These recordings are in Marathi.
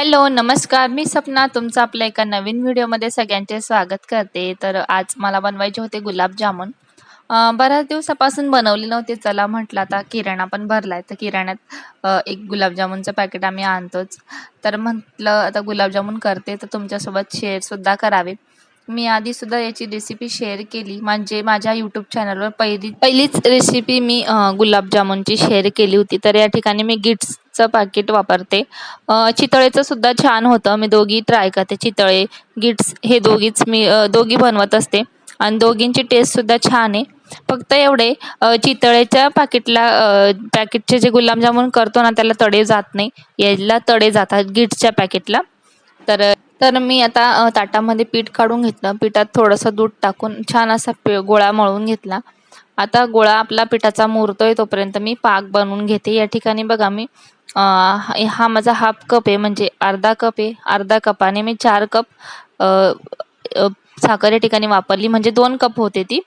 हॅलो, नमस्कार. मी सपना तुमचं आपल्या एका नवीन व्हिडिओमध्ये सगळ्यांचे स्वागत करते. तर आज मला बनवायचे होते गुलाबजामुन. बऱ्याच दिवसापासून बनवले नव्हते. चला म्हटलं आता किराणा पण भरला आहे तर किराण्यात एक गुलाबजामुनचं पॅकेट आम्ही आणतोच. तर म्हटलं आता गुलाबजामुन करते, तर तुमच्यासोबत शेअरसुद्धा करावे. मी आधीसुद्धा याची रेसिपी शेअर केली, म्हणजे माझ्या यूट्यूब चॅनलवर पहिली पहिलीच रेसिपी मी गुलाबजामुनची शेअर केली होती. तर या ठिकाणी मी गिट्सचं पाकिट वापरते. चितळेचं सुद्धा छान होतं. मी दोघी ट्राय करते. चितळे, गिट्स हे दोघीच मी दोघी बनवत असते आणि दोघींची टेस्टसुद्धा छान आहे. फक्त एवढे चितळेच्या पॅकेटला पॅकेटचे जे गुलाबजामुन करतो ना, त्याला तडे जात नाही. याला तडे जातात गिट्सच्या पॅकेटला. तर तर मी आता ताटामध्ये पीठ काढून घेतलं. पिठात थोडंसं दूध टाकून छान असा गोळा मळून घेतला. आता गोळा आपला पिठाचा मुरतोय तोपर्यंत मी पाक बनवून घेते. या ठिकाणी बघा मी हा माझा हाफ कप आहे, म्हणजे अर्धा कप आहे. अर्धा कपाने मी चार कप साखर या ठिकाणी वापरली, म्हणजे दोन कप होते ती.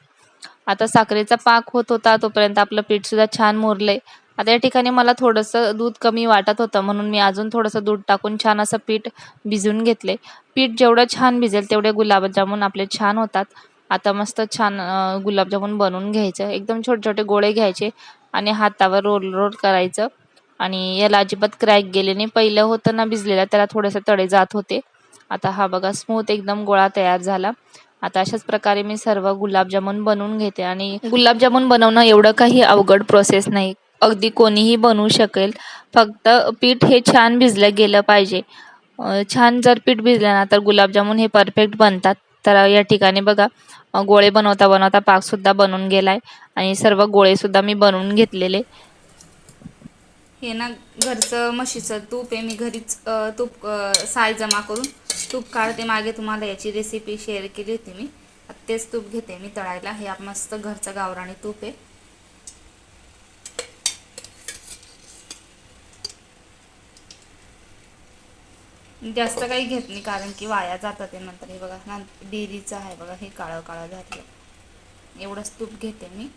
आता साखरेचा पाक होत होता, तोपर्यंत आपलं पीठसुद्धा छान मुरलंय. आता या ठिकाणी मला थोडंसं दूध कमी वाटत होतं, म्हणून मी अजून थोडंसं दूध टाकून छान असं पीठ भिजवून घेतले. पीठ जेवढं छान भिजेल तेवढे गुलाबजामून आपले छान होतात. आता मस्त छान गुलाबजामून बनवून घ्यायचं. एकदम छोटे-छोटे गोळे घ्यायचे आणि हातावर रोल रोल करायचं आणि याला अजिबात क्रॅक गेले नाही. पहिलं होतं ना भिजलेलं, त्याला थोडेसे तडे जात होते. आता हा बघा स्मूथ एकदम गोळा तयार झाला. आता अशाच प्रकारे मी सर्व गुलाबजामून बनवून घेते आणि गुलाबजामुन बनवणं एवढं काही अवघड प्रोसेस नाही. अगदी कोणीही बनवू शकेल. फक्त पीठ हे छान भिजलं गेलं पाहिजे. छान जर पीठ भिजलं ना, तर गुलाबजामुन हे परफेक्ट बनतात. तर या ठिकाणी बघा गोळे बनवता बनवता पाकसुद्धा बनून गेलाय आणि सर्व गोळेसुद्धा मी बनवून घेतलेले. हे ना घरचं म्हशीचं तूप आहे मी घरीच तूप साय जमा करून तूप काढते मागे तुम्हाला याची रेसिपी शेअर केली होती मी तेच तूप घेते मी तळायला हे मस्त घरचं गावराणी तूप आहे जास्त काही घेत नाही कारण की वाया जातात ते नंतर हे बघा ना डेअरीचं आहे बघा हे काळं काळं झालं एवढंच तूप घेते मी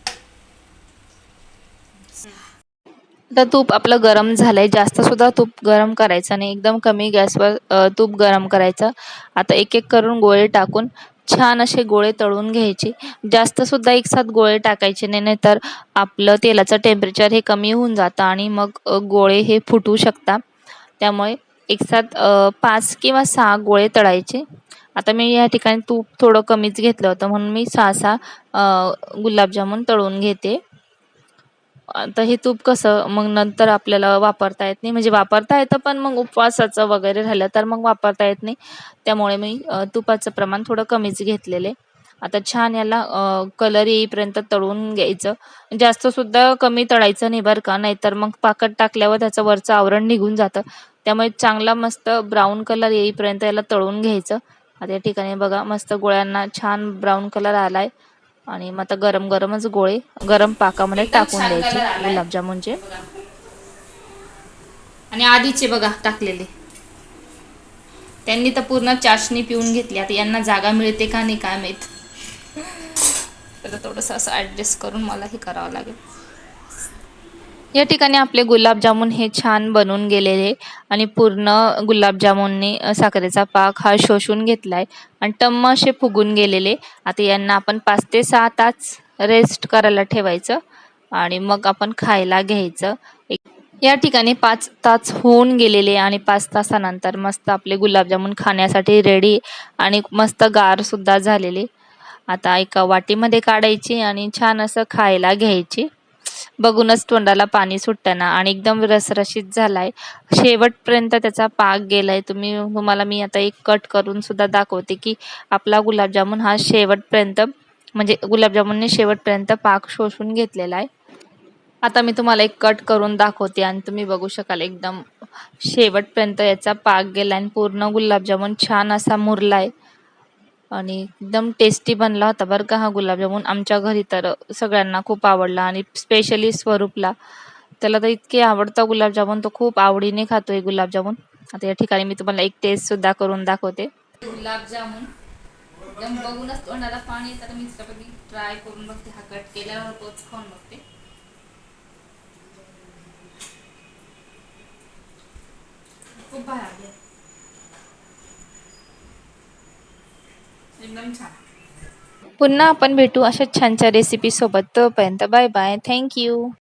आता तूप आपलं गरम झालंय. जास्त सुद्धा तूप गरम करायचं नाही. एकदम कमी गॅसवर तूप गरम करायचं. आता एक-एक करून गोळे टाकून छान असे गोळे तळून घ्यायचे. जास्त सुद्धा एकसाथ गोळे टाकायचे नाही, नाहीतर आपलं तेलाचं टेम्परेचर हे कमी होऊन जातं आणि मग गोळे हे फुटू शकतात. त्यामुळे एकसाथ अ, 5 किंवा सहा गोळे तळायचे. आता मी या ठिकाणी तूप थोडं कमीच घेतलं होतं, म्हणून मी सहा सहा गुलाबजामुन तळून घेते. आता हे तूप कसं मग नंतर आपल्याला वापरता येत नाही. म्हणजे वापरता येतं, पण मग उपवासाचं वगैरे राहिलं तर मग वापरता येत नाही. त्यामुळे मी तुपाचं प्रमाण थोडं कमीच घेतलेले आता छान याला कलर येईपर्यंत तळून घ्यायचं. जास्त सुद्धा कमी तळायचं नाही बरं का, नाहीतर मग पाकात टाकल्यावर त्याचं वरचं आवरण निघून जातं. त्यामुळे चांगला मस्त ब्राऊन कलर येईपर्यंत याला तळून घ्यायचं. आता या ठिकाणी बघा मस्त गोळ्यांना छान ब्राऊन कलर आलाय आणि मग आता गरम गरमच गोळे गरम पाकामध्ये टाकून द्यायचे गुलाबजामुनचे. आणि आधीचे बघा टाकलेले त्यांनी तर पूर्ण चाशणी पिऊन घेतली आता यांना जागा मिळते का नाही काय माहीत तर थोडंसं असं ॲडजस्ट करून मला हे करावं लागेल या ठिकाणी आपले गुलाबजामुन हे छान बनून गेलेले आणि पूर्ण गुलाबजामुनने साखरेचा पाक हा शोषून घेतलाय आणि टम्म असे फुगून गेलेले. आता यांना आपण पाच ते सहा तास रेस्ट करायला ठेवायचं आणि मग आपण खायला घ्यायचं. एक या ठिकाणी पाच तास होऊन गेलेले आणि पाच तासानंतर मस्त आपले गुलाबजामुन खाण्यासाठी रेडी आणि मस्त गारसुद्धा झालेले. आता एका वाटीमध्ये काढायची आणि छान असं खायला घ्यायची. बघूनच तोंडाला पाणी सुटतं ना आणि एकदम रसरशीत झालाय. शेवटपर्यंत त्याचा पाक गेलाय. तुम्ही तुम्हाला मी आता एक कट करून सुद्धा दाखवते, की आपला गुलाबजामुन हा शेवटपर्यंत म्हणजे गुलाबजामुनने शेवटपर्यंत पाक शोषून घेतलेला आहे. आता मी तुम्हाला एक कट करून दाखवते आणि तुम्ही बघू शकाल एकदम शेवटपर्यंत याचा पाक गेलाय आणि पूर्ण गुलाबजामुन छान असा मुरलाय. आणि एकदम टेस्टी बनला होता बरं का हा गुलाबजामुन. आमच्या घरी तर सगळ्यांना खूप आवडला आणि स्पेशली स्वरूपला. त्याला तर इतके आवडतं गुलाबजामुन, तो खूप आवडीने खातोय गुलाबजामुन. आता या ठिकाणी मी तुम्हाला एक टेस्टसुद्धा करून दाखवते. गुलाबजामुन एकदम बघूनच तोंडाला पाणी येतात मी कधी ट्राय करून बघते हा कट केल्यावर तोच खाऊन बघते खूप भारी एकदम छान. पुन्हा आपण भेटू अशा छानच्या रेसिपीसोबत तोपर्यंत बाय बाय थँक्यू